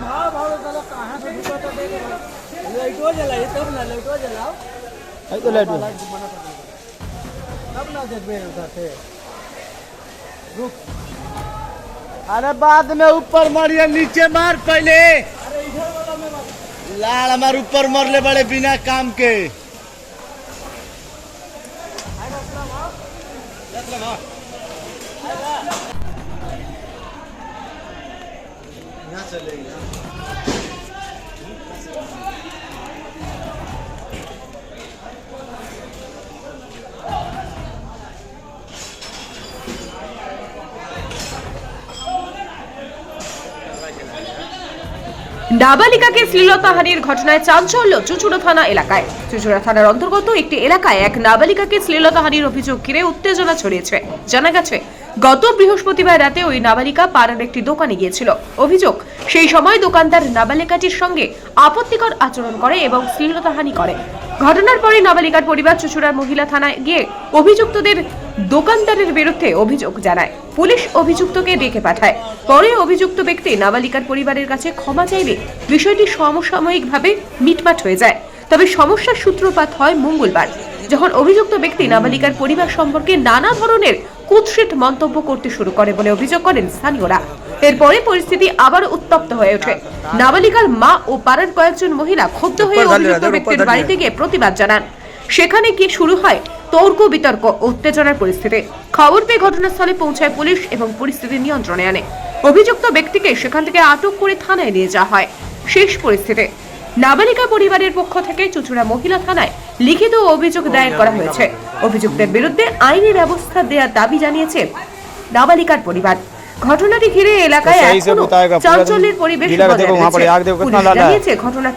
भाव भाव तो चलो कहाँ से जला ये तब ना आई तो लाइट तब ना उधर से। रुक। अरे बाद में ऊपर मारिए नीचे मार पहले। अरे इधर वाला में मार लाल हमार ऊपर मर ले बड़े बिना काम के। নাবালিকাকে শ্লীলতাহানির ঘটনায় চাঞ্চল্য চুচুড়া থানা এলাকায়। চুচুড়া থানার অন্তর্গত একটি এলাকায় এক নাবালিকাকে শ্লীলতাহানির অভিযোগ ঘিরে উত্তেজনা ছড়িয়েছে। জানা গেছে গত বৃহস্পতিবার রাতে ওই নাবালিকা পাড়ার একটি দোকানে গিয়েছিল। অভিযোগ, সেই সময় দোকানদার নাবালিকাটির সঙ্গে আপত্তিকর আচরণ করে এবং শ্লীলতাহানি করে। ঘটনার পরে নাবালিকার পরিবার চুচুড়ার মহিলা থানায় গিয়ে অভিযুক্তদের দোকানদারের বিরুদ্ধে অভিযোগ জানায়। পুলিশ অভিযুক্তকে ডেকে পাঠায়। পরে অভিযুক্ত ব্যক্তি নাবালিকার পরিবারের কাছে ক্ষমা চাইলে বিষয়টি সমসাময়িকভাবে মিটমাট হয়ে যায়। তবে সমস্যার সূত্রপাত হয় মঙ্গলবার, যখন অভিযুক্ত ব্যক্তি নাবালিকার পরিবার সম্পর্কে নানা ধরনের কুৎসিত মন্তব্য করতে শুরু করে বলে অভিযোগ করেন স্থানীয়রা। এরপরে পরিস্থিতি আবার উত্তপ্ত হয়ে ওঠে। নাবালিকার মা ও পাড়ার কয়েকজন মহিলা ক্ষুব্ধ হয়ে অভিযুক্ত ব্যক্তির বাড়িতে গিয়ে প্রতিবাদ জানান। সেখানে কি শুরু হয়? তর্ক বিতর্ক উত্তেজনার পরিস্থিতি। খবর পেয়ে ঘটনাস্থলে পৌঁছায় পুলিশ এবং পরিস্থিতি নিয়ন্ত্রণে আনে। অভিযুক্ত ব্যক্তিকে সেখান থেকে আটক করে থানায় নিয়ে যাওয়া হয়। শেষ পরিস্থিতি। নাবালিকা পরিবারের পক্ষ থেকে চুচুড়া মহিলা থানায় লিখিত অভিযোগ দায়ের করা হয়েছে। অভিযুক্তের বিরুদ্ধে আইনি ব্যবস্থা দেওয়ার দাবি জানিয়েছে নাবালিকার পরিবার। ঘটনাটি ঘিরে এলাকায় চাঞ্চল্যের পরিবেশ জানিয়েছে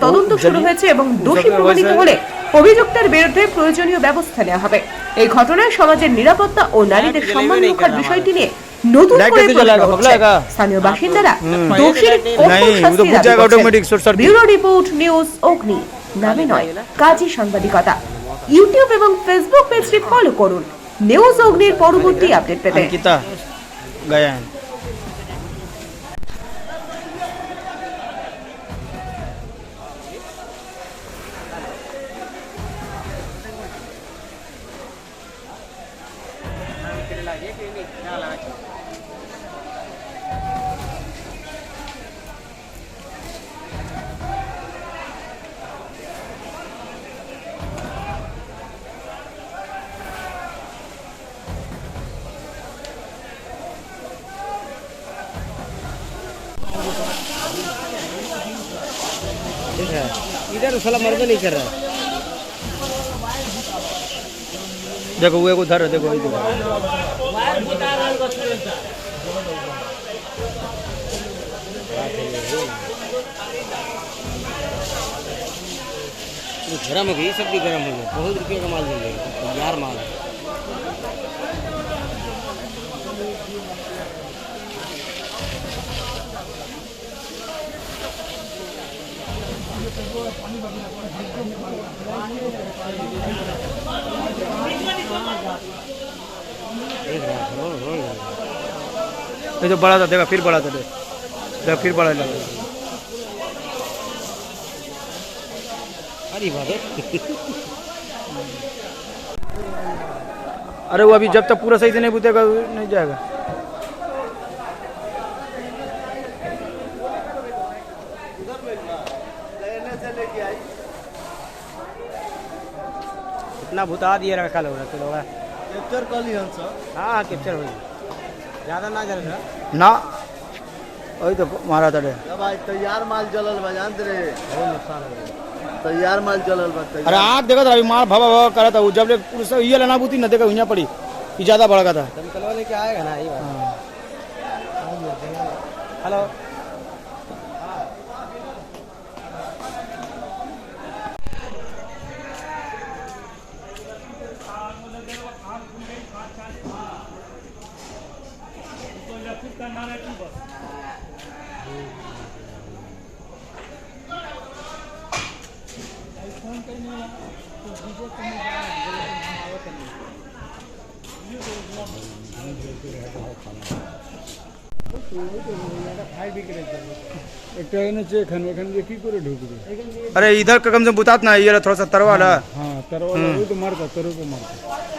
তদন্ত শুরু হয়েছে এবং দোষী প্রমাণিত হলে অভিযুক্তের বিরুদ্ধে প্রয়োজনীয় ব্যবস্থা নেওয়া হবে। এই ঘটনায় সমাজের নিরাপত্তা ও নারীদের সম্মান রক্ষার বিষয়টি নিয়ে নতুন করে স্থানীয় বাসিন্দারা। ব্যুরো রিপোর্ট নিউজ অগ্নি। নামে নয় কাজী সাংবাদিকতা। ইউটিউব এবং ফেসবুক পেজটি ফলো করুন। নিউজ অগ্নির পরবর্তী আপডেট পেতে। গায়ান। লাগে কি না गया है। इधर साला मर्द नहीं कर रहा देखो, वो एक उधर देखो इधर गरम हो गई सब भी गरम हो गया। बहुत रुपये का माल मिल जाएगा यार माल। ये जो बड़ा था, देखा, फिर बड़ा था, देख। फिर बड़ा लगा अरे अरे वो अभी जब तक पूरा सही से नहीं बुतेगा नहीं जाएगा। इतना भुता दिए रखा लोग रखे लोग। कैप्चर कर लिया हाँ कैप्चर हो ज़्यादा ना जल रहा। ना। वही तो मारा था रे भाई तैयार माल जलल बा जानते रे बहुत नुकसान हो गया। तैयार माल जलल बा अरे आँख देखा था अभी मार भवा भवा करा था वो जब ये लेना बुती न देखा हुई पड़ी ये ज़्यादा बड़ा का था। दमकलवा लेके आएगा ना ये फ़ोन करने वाला तो वीडियो करने वाला करने अरे इधर का कम से बुतात ना ये थोड़ा सा तरवा ला हाँ तरवा तो मरता को मरता।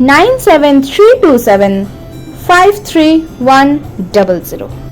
97327